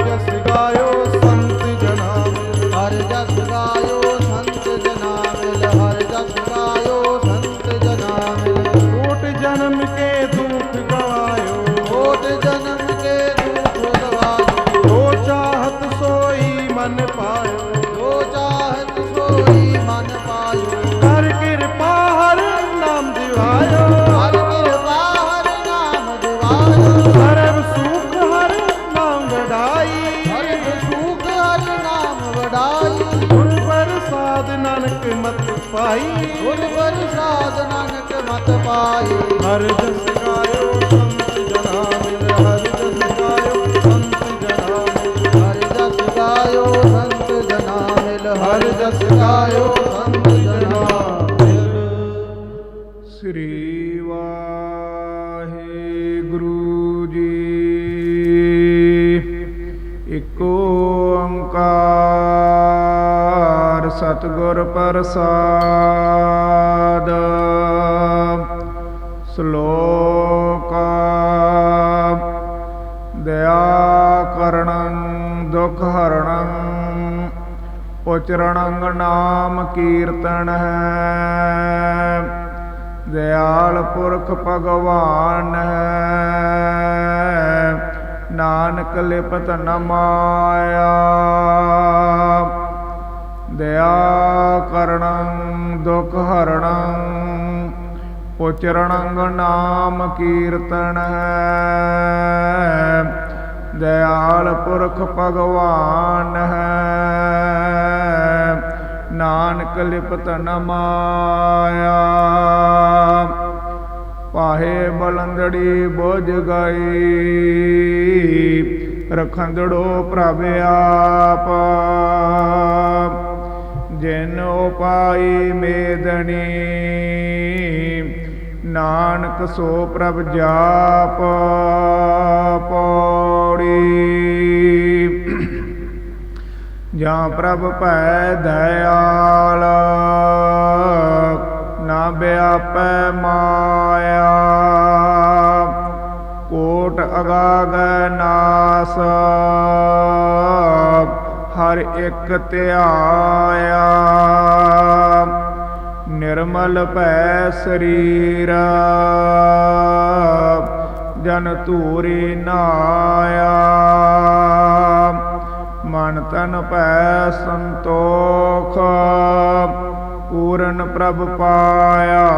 ਹਰ ਵਡਾਈ ਗੁਰ ਪ੍ਰਸਾਦ ਨਾਨਕ ਮਤ ਪਾਈ। ਗੁਰ ਪ੍ਰਸਾਦ ਨਾਨਕ ਮਤ ਪਾਈ। ਹਰ ਜਸ ਗਾਇਓ ਸੰਤ ਜਨਾ ਮਿਲ ਹਰ ਜਸ ਗਾਇਓ ਸੰਤ ਜਨਾ ਮਿਲ। ਹਰ ਜਸ ਗਾਇਓ ਸੰਤ ਜਨਾ ਮਿਲ ਹਰ ਜਸ ਗਾਇਓ ਸੰਤ ਜਨਾ ਮਿਲ। ਸ੍ਰੀ ਵਾਹਿਗੁਰੂ ਜੀ। ਇਕ ਸਤਿਗੁਰ ਪ੍ਰਸਾਦ। ਸ਼ਲੋਕ ਦਇਆ ਕਰਣੰ ਦੁਖ ਹਰਣੰ ਉਚਰਣੰ ਨਾਮ ਕੀਰਤਨ ਹੈ। ਦਿਆਲ ਪੁਰਖ ਭਗਵਾਨ ਹੈ। ਨਾਨਕ ਲਿਪਤ ਨ ਦੁਖ ਹਰਣੰ ਉਚਰਣੰ ਨਾਮ ਕੀਰਤਨ ਹੈ। ਦਿਆਲ ਪੁਰਖ ਭਗਵਾਨ ਹੈ। ਨਾਨਕ ਲਿਪਤ ਨ ਮਾਇਆ। ਪਾਹੇ ਬਲੰਦੜੀ ਬੁਝ ਗਈ। ਰਖੰਦੜੋ ਪ੍ਰਭ ਆਪ। ਪਾਈ ਮੇਦਣੀ। ਨਾਨਕ ਸੋ ਪ੍ਰਭ ਜਾਪ ਪੌੜੀ। ਜਾਂ ਪ੍ਰਭ ਭੈ ਦਇਆਲ, ਨਾ ਵਿਆਪੈ ਮਾਇਆ। ਕੋਟ ਅਗਾਗ ਨਾਸ। ਹਰ ਇੱਕ ਧਿਆਇਆ ਨਿਰਮਲ ਭੈ ਸਰੀਰ, ਜਨ ਧੂਰੀ ਨਾਇਆ। ਮਨ ਤਨ ਭੈ ਸੰਤੋਖ, ਪੂਰਨ ਪ੍ਰਭ ਪਾਇਆ।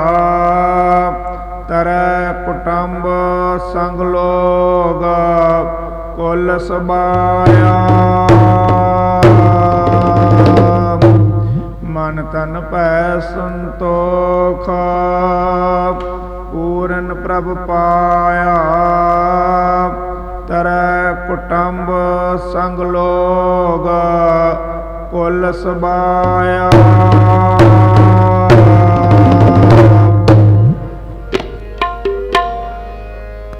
ਤਰੈ ਕੁਟੰਬ ਸੰਗ ਲੋਗ, ਕੁਲ ਸਬਾਇਆ। ਪੂਰਨ ਪ੍ਰਭ ਪਾਇਆ। ਤਰੈ ਕੁਟੰਬ ਸੰਗ ਲੋਗ ਕੁਲ ਸਬਾਇਆ।